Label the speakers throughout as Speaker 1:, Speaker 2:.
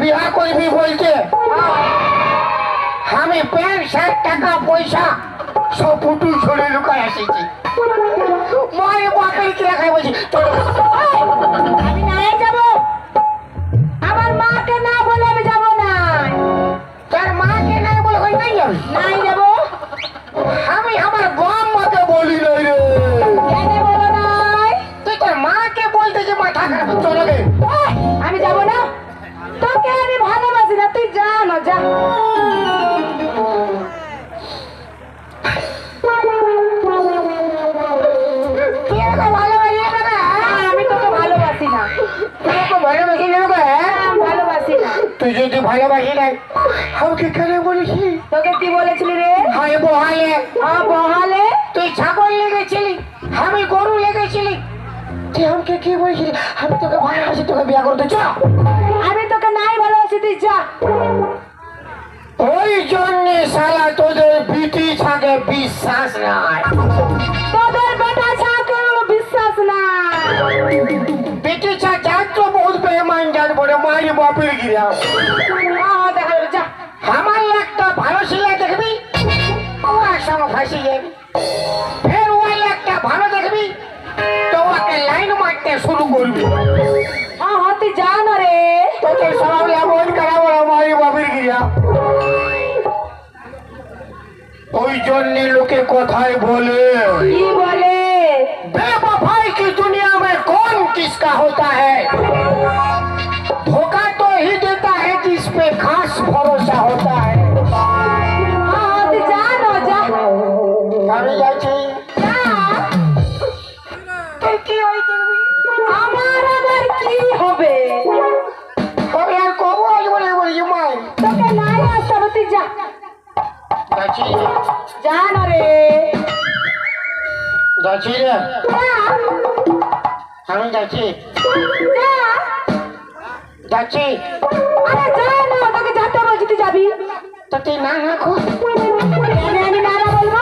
Speaker 1: বিয়া করবি বলছে? আমি প্যান্ট ষাট টাকা পয়সা সব পুটুল ছড়ে লুকায় এসেছি মায়ের বাপের কি রাখাই বলছি?
Speaker 2: আমি নাই যাব। আমার মাকে না বলে আমি যাব না।
Speaker 1: তোর মাকে নাই বলে নাই যাবি
Speaker 2: নাই যাব
Speaker 1: আমাকে কেন বলেছি
Speaker 2: তোকে কি বলেছিলি রে?
Speaker 1: হায় বহালে।
Speaker 2: হ্যাঁ বহালে।
Speaker 1: তুই ছাগল লেগেছিলি আমি গরু লেগেছিলি। তুই আমাকে কি বলেছিলি? আমি তোকে ভালোবাসি তোকে বিয়া করতে চ
Speaker 2: আমি তোকে নাই ভালোবাসি তুই যা।
Speaker 1: ওই জন্যে শালা তোদের বিটি ছাগে বিশ্বাস নাই।
Speaker 2: তোদের বেটা ছাকে বিশ্বাস নাই।
Speaker 1: বিটি ছা যাক তো বহুত বেমান জান বলে মারি বাপের গিরা শুরু করবি
Speaker 2: হ্যাঁ হ্যাঁ তুই যা না রে
Speaker 1: তোকে সব এমন করা বলে মারি বাপের গিরা ওই জন্যে লোকে কথায় বলে
Speaker 2: কি বলে
Speaker 1: बेवफाई की दुनिया में कौन किसका होता है যাচ্ছি
Speaker 2: রে যা
Speaker 1: আমি যাচ্ছি
Speaker 2: যা
Speaker 1: যাচ্ছি
Speaker 2: আরে যা না তোকে যেতে বলছি তুই যাবি
Speaker 1: তো তুই না না খুব
Speaker 2: কেন আমি না না বলব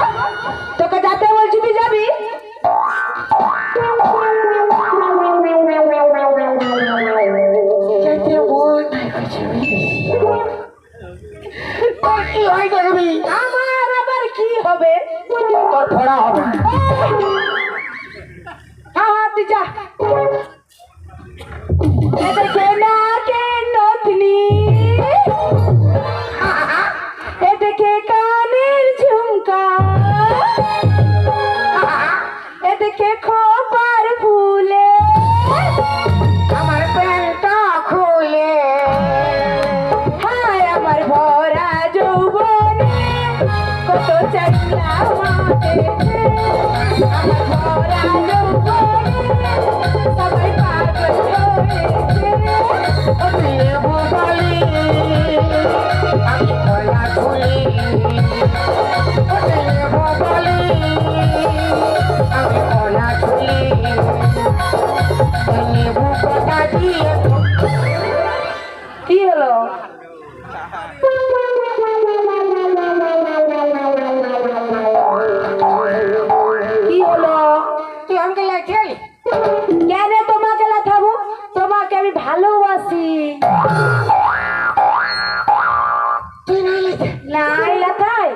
Speaker 1: কলা ধুলি লেবু কটা দিয়ে
Speaker 2: কি হলো?
Speaker 1: তুই
Speaker 2: নাই লাথাই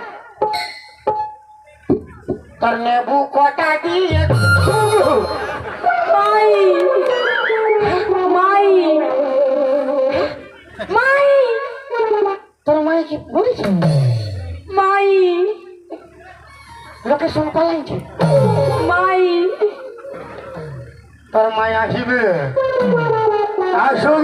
Speaker 1: তোর লেবু কটা দিয়ে
Speaker 2: মাই। মাই। মাই।
Speaker 1: তোর মায়ে কি বলেছে?
Speaker 2: মাই।
Speaker 1: লোকেশন পালাইছে
Speaker 2: মাই।
Speaker 1: তোর মায় আসিবে? আসুক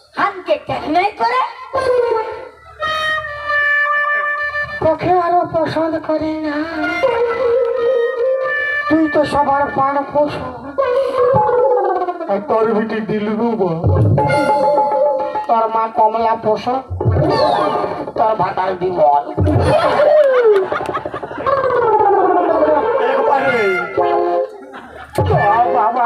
Speaker 2: হানকে কেন করে?
Speaker 1: তোকে আরও পছন্দ করে না। তুই তো সবার প্রাণ পোষ
Speaker 3: তোর বিটি দিলু বা
Speaker 1: তোর মা কমলা পোষ তোর ভাতার বিমল। বাবা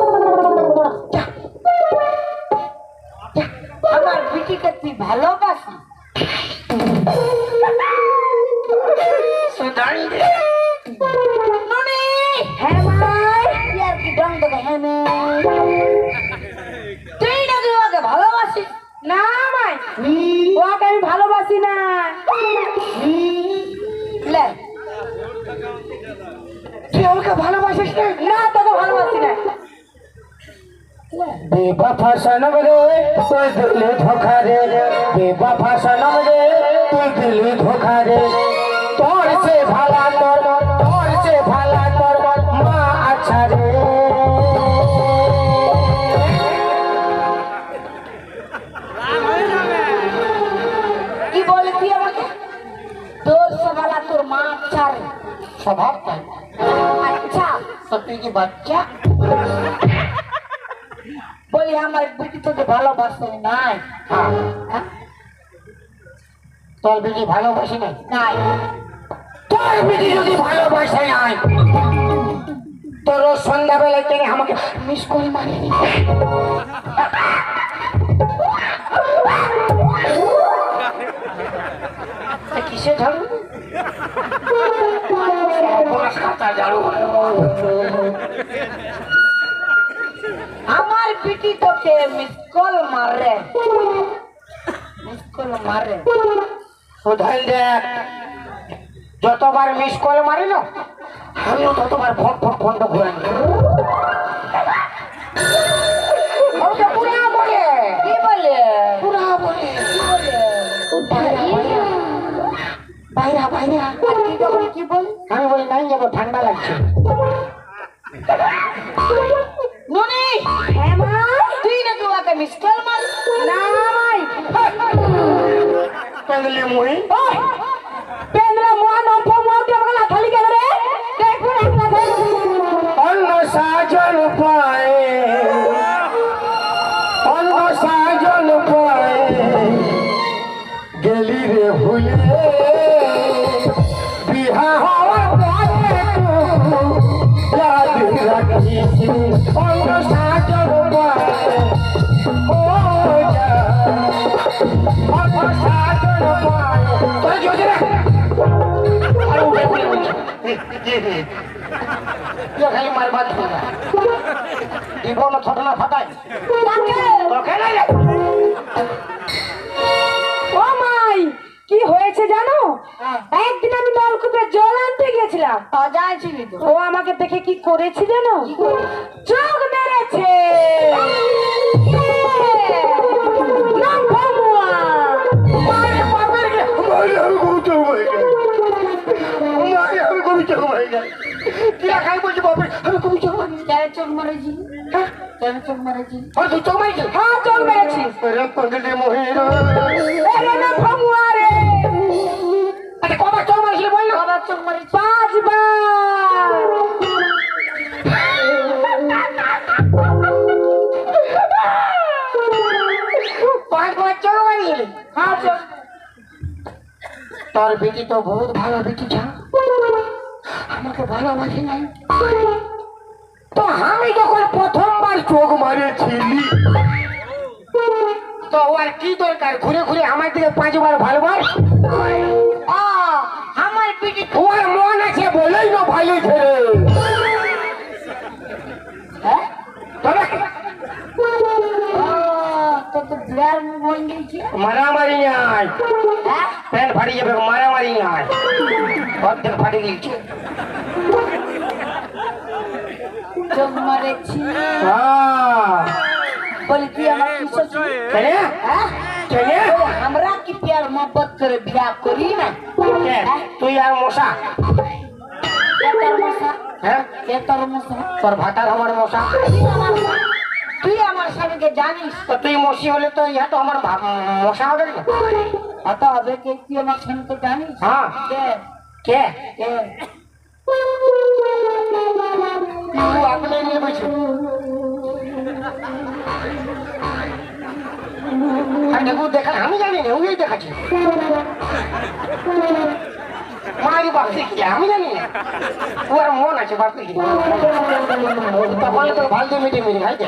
Speaker 2: তুই ভালোবাসি? হ্যাঁ তুই নাকি ওকে ভালোবাসিস? না মাই। ওকে আমি ভালোবাসি না।
Speaker 1: তুই আমাকে ভালোবাসিস না
Speaker 2: না তোকে ভালোবাসি না
Speaker 1: বেবফা সনম রে তুই দিলি ধোখা রে। বেবফা সনম রে তুই দিলি ধোখা রে। তোর সে ভালা তোর তোর সে ভালা তোর মা আচ্ছা রে।
Speaker 2: কি বলতি আমাকে? তোর সে ভালা তোর মা আচ্ছা রে।
Speaker 1: স্বভাব তাই।
Speaker 2: আচ্ছা।
Speaker 1: সত্যি কি বাচ্চা?
Speaker 2: বলি আমার বিটি তোকে ভালোবাসে নাই? হ্যাঁ?
Speaker 1: তোর বিটি ভালোবাসি নাই?
Speaker 2: নাই।
Speaker 1: তোর বিটি যদি ভালোবাসে নাই তোর সন্ধ্যাবেলায় তিনি আমাকে মিস করে মারিনি? কিসে ঝাড়ু? ঝাড়ু
Speaker 2: আমার পিটি তোকে মিস কল মারে মিস কল মারে
Speaker 1: শোধাই দেখ, যতবার মিস কল মারি না আমিও ততবার ভোট ভোট বন্ধ ঘুরে
Speaker 2: मोहे
Speaker 1: ओय पेंद्र
Speaker 2: मोहा नंफो मोह के बगल खाली कर रे देख फिर अपना देख
Speaker 1: अन्न साजन पाए अन्न साजन पाए गेली रे हुले बिहा हवा पाए तू याद रखी अन्न साजन पाए Oh, yeah. I'm a খালি ফাটাই তোকে নাই
Speaker 2: ও মাই কি হয়েছে জানো? একদিন আমি নলকূপে জল আনতে গেছিলাম। ও আমাকে দেখে কি করেছে জানো? চোখ মেরেছে।
Speaker 1: রাখাই বলছি বাপের, আমি খুব চোখ গেল।
Speaker 2: কেন চোখ মেরেছি
Speaker 1: হ্যাঁ?
Speaker 2: কেন চোখ মেরেছি
Speaker 1: আর তুই চোখ মারিছিস?
Speaker 2: হ্যাঁ চোখ মেরেছি
Speaker 1: ওরে পকেটে মহিলা।
Speaker 2: এরে নভমুয়া রে
Speaker 1: আচ্ছা, কবার চোখ মারিছিলি বল না?
Speaker 2: বাবা চোখ মেরেছি পাঁচবার
Speaker 1: পাঁচবার চোখ মারিছিলি?
Speaker 2: হ্যাঁ চোখ
Speaker 1: তোর বেটি তো বহুত ভালো বেটি যা আমাকে ভালোবাসি নাই। তো আমি যখন প্রথমবার চোখ মারেছিলি, তো আর কি দরকার? ঘুরে ঘুরে আমার দিকে পাঁচবার ভালোবাস?
Speaker 3: আমার পিঠে
Speaker 1: তোমার মন আছে বলেই না ভালো வேற போயிடுச்சு மராமரிங்க பேன் படிக்க போய்
Speaker 3: மராமரிங்க ஒருத்தர்
Speaker 1: படிக்கிச்சு
Speaker 3: மறைச்சி বলছি আমার
Speaker 1: কিছু
Speaker 3: চলে চলে আমরা কি প্যার মহব্বত করে বিয়া করি
Speaker 1: না তুই আর মশা
Speaker 3: তোর মশা
Speaker 1: হ্যাঁ
Speaker 3: তোর মশা
Speaker 1: তোর ভাটার আমার মশা
Speaker 3: তুই আমার স্বামীকে জানিস?
Speaker 1: তো তুই মশি হলে তো ইহা তো আমার মশা হবে না।
Speaker 3: অত হবে কে তুই আমার স্বামীকে জানিস?
Speaker 1: হ্যাঁ।
Speaker 3: কে?
Speaker 1: কে?
Speaker 3: কে?
Speaker 1: নিয়ে দেখা আমি জানি না ওই দেখাচ্ছি। মারি বাপসি কি আমি জানি না। ওর মন আছে কি তখন তো ভালো মিটে মিটে খাইতে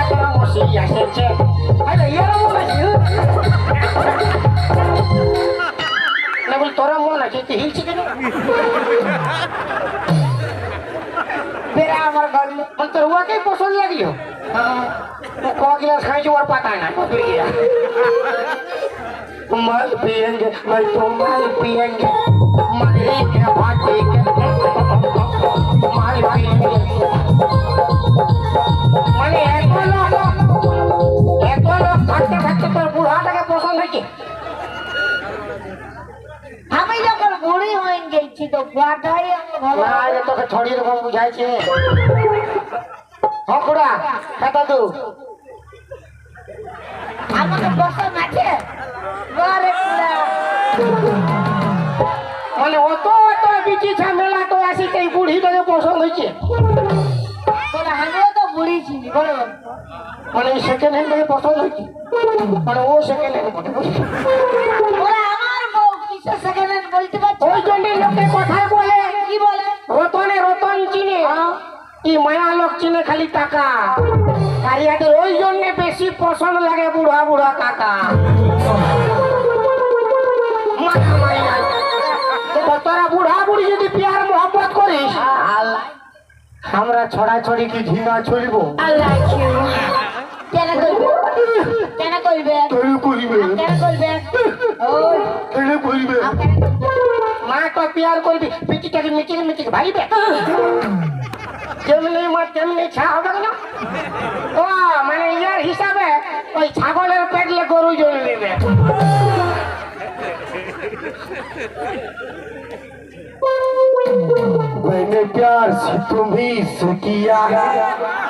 Speaker 1: মসি আসেছে আরে ইয়ার মন আছে না বল তোর মন আছে তুই হিলছি কেন
Speaker 3: বেরা আমার ঘর में
Speaker 1: মানে তোর ওয়াকে পছন্দ লাগলো तो क गिलास खाई जो और पता है ना पी गया मल पियेंगे मैं तो मल पियेंगे मले के भाटी के मल पियेंगे মানে এত লোক
Speaker 3: আমি যখন বুড়ি হয়ে গেছি তো বাটাই আমার ভালো
Speaker 1: না এটা তোকে ছড়িয়ে রকম বুঝাইছে। হকুড়া কথা দু
Speaker 3: আমাকে পছন্দ আছে
Speaker 1: মানে অত অত বিচি ঝামেলা তো আসিছে এই বুড়িটাকে পছন্দ হয়েছে
Speaker 3: আমিও তো বুড়ি ছিলি বলে।
Speaker 1: মানে সেকেন্ড হ্যান্ড থেকে পছন্দ হয়েছে মানে ও সেকেন্ড হ্যান্ড
Speaker 3: আমার
Speaker 1: ওই জন্য লোকে বলে।
Speaker 3: কি বলে?
Speaker 1: রতনে রতন চিনে। কি মায়া লোক চিনে খালি টাকা। কারিয়াদের ওই জন্য বেশি পছন্দ লাগে বুড়া বুড়া কাকা। মায়া মায়া তোরা বুড়া বুড়ি যদি পিয়ার মোহাম্মত করিস আমরা ছড়া ছড়ি কি ঝিঙা ছড়িব?
Speaker 3: আল্লাহ কেন করবে কেন করবে
Speaker 1: তৈরি করিবে
Speaker 3: কেন করবে ওই
Speaker 1: কেন করিবে
Speaker 3: আম কেন করবে?
Speaker 1: মা তো পিয়ার করবি পিটিটাকে মিটিং মিটিং ভাইবে যেমনি মা তেমনি ছা হবে না ও মানে ইয়ার হিসাবে ওই ছাগলের পেটলে গরু জন্মিবে
Speaker 4: मैंने प्यार से तुम्ही से किया है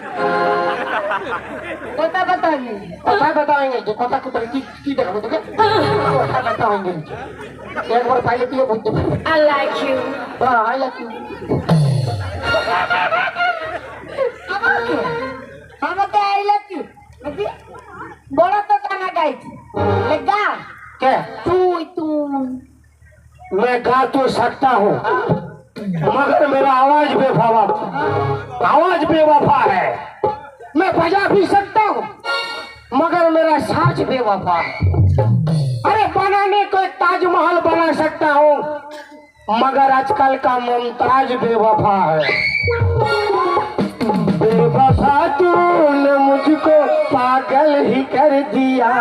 Speaker 3: কথা बताइए
Speaker 1: কথা ব্যথা হয়ে গেছে কথা কোথায় কি কি দেখাবো তোকে কথা ব্যথা হয়ে গেছে একবার পাইলে তুইও বুঝতে পারবি
Speaker 3: I like you
Speaker 1: I love you
Speaker 3: আমাকে আমাকে আই লাভ ইউ বুঝি বড় তো গানা গাইছি লেগা
Speaker 1: কে
Speaker 3: তুই তুই
Speaker 4: मैं गा तो सकता हूँ मगर मेरा आवाज़ बेवफा आवाज़ बेवफा है।
Speaker 1: मैं बजा भी सकता हूँ, मगर मेरा साज बेवफा है। अरे बनाने को ताजमहल बना सकता हूँ, मगर आजकल का मुमताज़ बेवफा है। बेवफा तूने मुझको पागल ही कर दिया।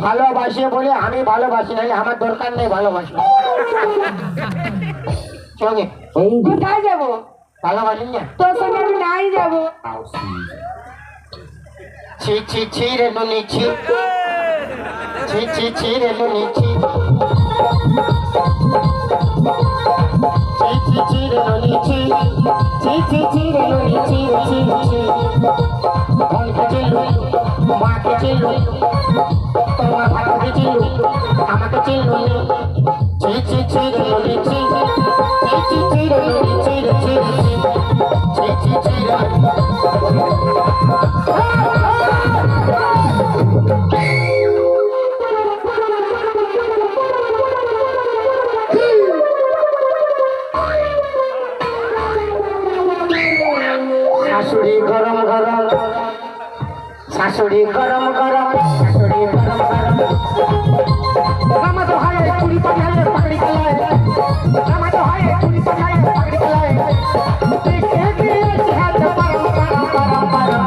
Speaker 1: ভালোবাসে বলে আমি ভালোবাসি নাহলে আমার দরকার নেই ভালোবাসি। চলে।
Speaker 3: কোথায় যাব?
Speaker 1: ভালোবাসি না?
Speaker 3: তোর সঙ্গে আমি নাই যাব।
Speaker 1: ছি। ছি ছি রে নুনি ছি। ছি ছি ছি রে নুনি ছি। ছি ছি ছি রে নুনি ছি। ছি ছি ছি রে নুনি ছি ছি ছি চিনলু মাকে চিনলু তোমার ভাইকে চিনলু আমাকে চিনলু ছি ছি ছি রে নুনি ছি ছি ছি ছি রে নুনি ছি রে ছি ছি ছি ছি ছি রে শাশুড়ি গরম গরম শাশুড়ি গরম গরম, শাশুড়ি গরম গরম। রামা তো হয় চুরি পাঠায় পাকড়ি খেলায়। রামা তো হয় চুরি পাকড়ি পারম পারম পারম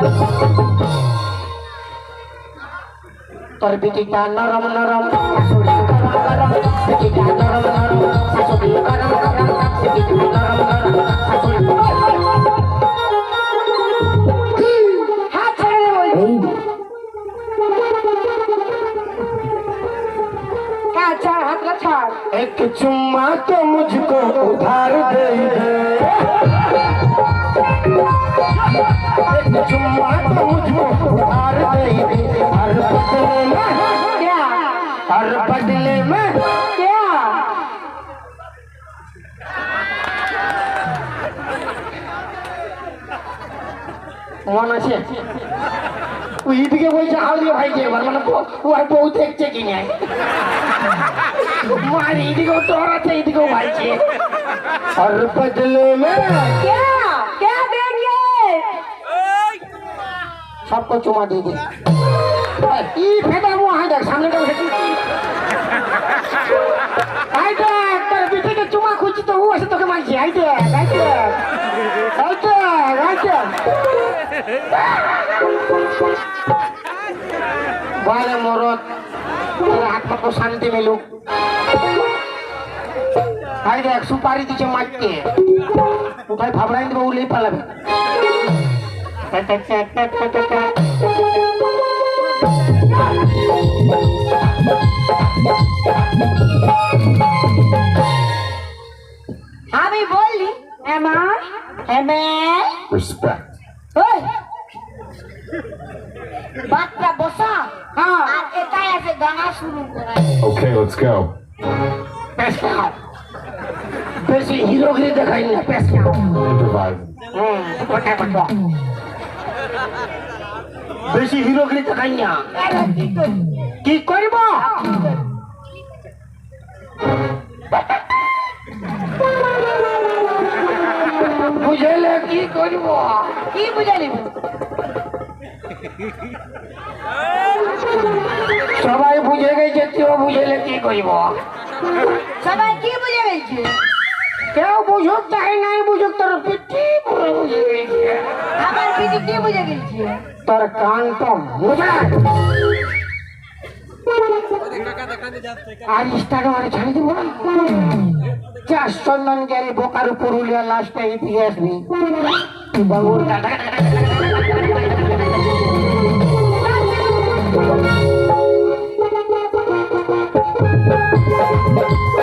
Speaker 1: তোর বিটিটা নরম নরম, শাশুড়ি গরম গরম। বিটিটা নরম নরম, শাশুড়ি গরম গরম, বিটিটা নরম নরম, শাশুড়ি
Speaker 3: चार हाथ लछाड़
Speaker 1: एक चुम्मा तो मुझको उधार दे एक चुम्मा तो मुझको उधार दे हर बदले में
Speaker 3: क्या?
Speaker 1: हर बदले में।
Speaker 3: क्या?
Speaker 1: मन अच्छे ওই দিকে বলছে হাওড়ি ভাই যে এবার মানে বউ- ও আর বউ দেখছে কি নাই মার এইদিকেও তোর আছে এইদিকেও ভাইছে हर बदले में
Speaker 3: क्या क्या देंगे
Speaker 1: सबको चुमा दे दे ই ফেটা মো হাই দেখ সামনেটা ফেটি হাই দেখ বলে মরত হাত পাকো শান্তি মিলুক হাই দেখ সুপারি দিচ্ছে মারতে কোথায় ভাবরাই দেবো উলেই পালাবে
Speaker 3: আমি বললি এমার এমএল
Speaker 5: Respect.
Speaker 3: ওই। বাচ্চা বসা।
Speaker 1: হ্যাঁ
Speaker 3: আর একাই আছে গানা শুরু করে
Speaker 5: Okay, let's go.
Speaker 1: পেশা বেশি হিরোগিরি দেখাই না পেশা
Speaker 5: Improvise.
Speaker 1: হুম কোথায় কোথায় বেশি হিরোগিরি দেখাই না
Speaker 3: এরা কি করবি
Speaker 1: কি করব বুঝলে কি করব
Speaker 3: কি বুঝে নিবি
Speaker 1: সবাই বুঝে গেছে তুই বুঝলে কি করব?
Speaker 3: সবাই কি বুঝে গেছে?
Speaker 1: কেউ বুঝুক চাই নাই বুঝুক তোর পিঠি পুরো বুঝে গেছে।
Speaker 3: আমার পিঠে কি বুঝে গেছে?
Speaker 1: তোর কান তো বুঝে আর ইনস্টাগ্রামে ছাড়ি দিব? চার চন্দন গেলে বোকার পুরুলিয়া লাস্টে ইতিহাস নেই। বাবুর Thank you.